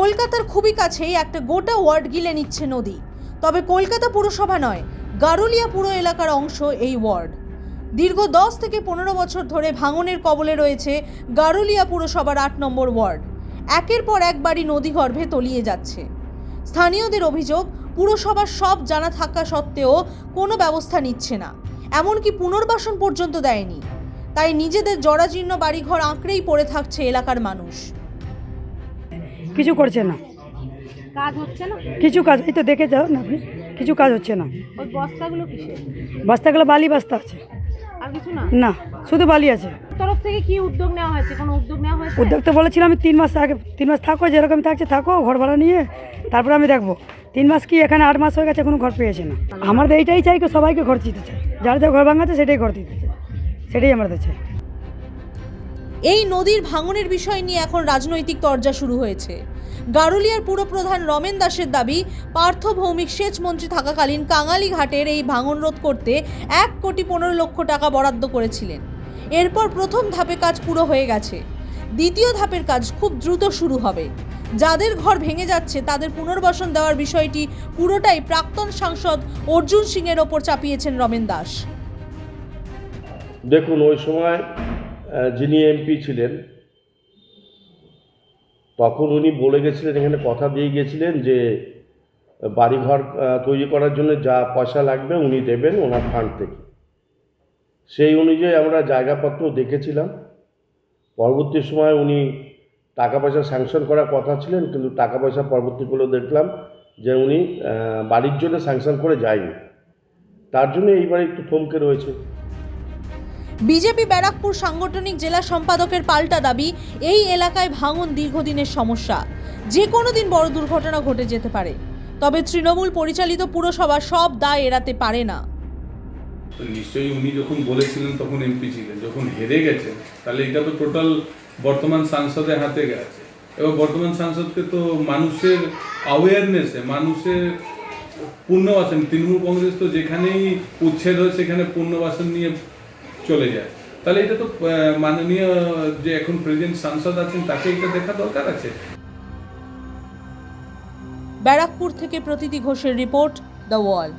কলকাতার খুবই কাছেই একটা গোটা ওয়ার্ড গিলে নিচ্ছে নদী। তবে কলকাতা পুরসভা নয়, গারুলিয়া পুরো এলাকার অংশ এই ওয়ার্ড। দীর্ঘ দশ থেকে পনেরো বছর ধরে ভাঙনের কবলে রয়েছে গারুলিয়া পুরসভার আট নম্বর ওয়ার্ড। একের পর এক বাড়ি নদীগর্ভে তলিয়ে যাচ্ছে। স্থানীয়দের অভিযোগ, পুরসভার সব জানা থাকা সত্ত্বেও কোনো ব্যবস্থা নিচ্ছে না, এমনকি পুনর্বাসন পর্যন্ত দেয়নি। তাই নিজেদের জরাজীর্ণ বাড়িঘর আঁকড়েই পড়ে থাকছে এলাকার মানুষ। কিছু করছে না। কাজ হচ্ছে না? কিছু কাজ এই তো দেখে যাও না আপনি কিছু কাজ হচ্ছে না। ওই বস্তাগুলো কিসের? বস্তাগুলো বালি বস্তা আছে। আর কিছু না? না শুধু বালি আছে। তরফ থেকে কি উদ্যোগ নেওয়া হয়েছে? কোনো উদ্যোগ নেওয়া হয়েছে? উদ্যোগ তো বলেছিলাম আমি তিন মাস আগে তিন মাস থাকো যেরকম থাকছে থাকো ঘর ভাড়া নিয়ে তারপরে আমি দেখব। তিন মাস কি এখানে আট মাস হয়ে গেছে কোনো ঘর পেয়েছে না। আমাদের এইটাই চাই কি সবাইকে ঘর দিতে চাই। যার যা ঘর ভাঙাচ্ছে সেটাই ঘর দিতে চাই। সেটাই আমাদের চাই। এই নদীর ভাঙনের বিষয় নিয়ে এখন রাজনৈতিক তরজা শুরু হয়েছে। গারুলিয়ার পুরপ্রধান রমেন দাসের দাবি, পার্থ ভৌমিক সেচ মন্ত্রী থাকাকালীন কাঙালি ঘাটের এই ভাঙন রোধ করতে এক কোটি পনেরো লক্ষ টাকা বরাদ্দ করেছিলেন। এরপর প্রথম ধাপে কাজ পুরো হয়ে গেছে। দ্বিতীয় ধাপের কাজ খুব দ্রুত শুরু হবে। যাদের ঘর ভেঙে যাচ্ছে, তাদের পুনর্বাসন দেওয়ার বিষয়টি পুরোটাই প্রাক্তন সাংসদ অর্জুন সিংয়ের ওপর চাপিয়েছেন রমেন দাস। দেখুন, ওই সময় যিনি এমপি ছিলেন, তখন উনি বলে গেছিলেন, এখানে কথা দিয়ে গেছিলেন যে, বাড়িঘর তৈরি করার জন্য যা পয়সা লাগবে উনি দেবেন ওনার ফান্ড থেকে। সেই অনুযায়ী আমরা জায়গাপত্র দেখেছিলাম। পরবর্তী সময় উনি টাকা পয়সা স্যাংশন করার কথা ছিলেন, কিন্তু টাকা পয়সা পরবর্তীগুলো দেখলাম যে উনি বাড়ির জন্য স্যাংশন করে যায়নি। তার জন্য এইবার একটু থমকে রয়েছে। বিজেপি ব্যারাকপুর সাংগঠনিক জেলা সম্পাদকের পাল্টা দাবি, এই এলাকায় ভাঙন দীর্ঘদিনের সমস্যা। যে কোনো দিন বড় দুর্ঘটনা ঘটে যেতে পারে। তবে তৃণমূল পরিচালিত পুরসভা সব দায় এড়াতে পারে না। নিশ্চয়ই উনি যখন বলেছিলেন তখন এমপি ছিলেন। যখন হেরে গেছেন, তাহলে এটা তো টোটাল বর্তমান সাংসদের হাতে গেছে। এবার বর্তমান সাংসদকে তো মানুষের অ্যাওয়ারনেসে মানুষের পুনর্বাসন তৃণমূল কংগ্রেস তো যেখানেই উচ্ছেদ হয়, সেখানে পুনর্বাসন নিয়ে চলে যায়। তাহলে এটা তো মাননীয় যে এখন প্রেজেন্ট সাংসদ আছেন, তাকে এটা দেখা দরকার আছে? ব্যারাকপুর থেকে প্রতীতি ঘোষের রিপোর্ট দ্য ওয়াল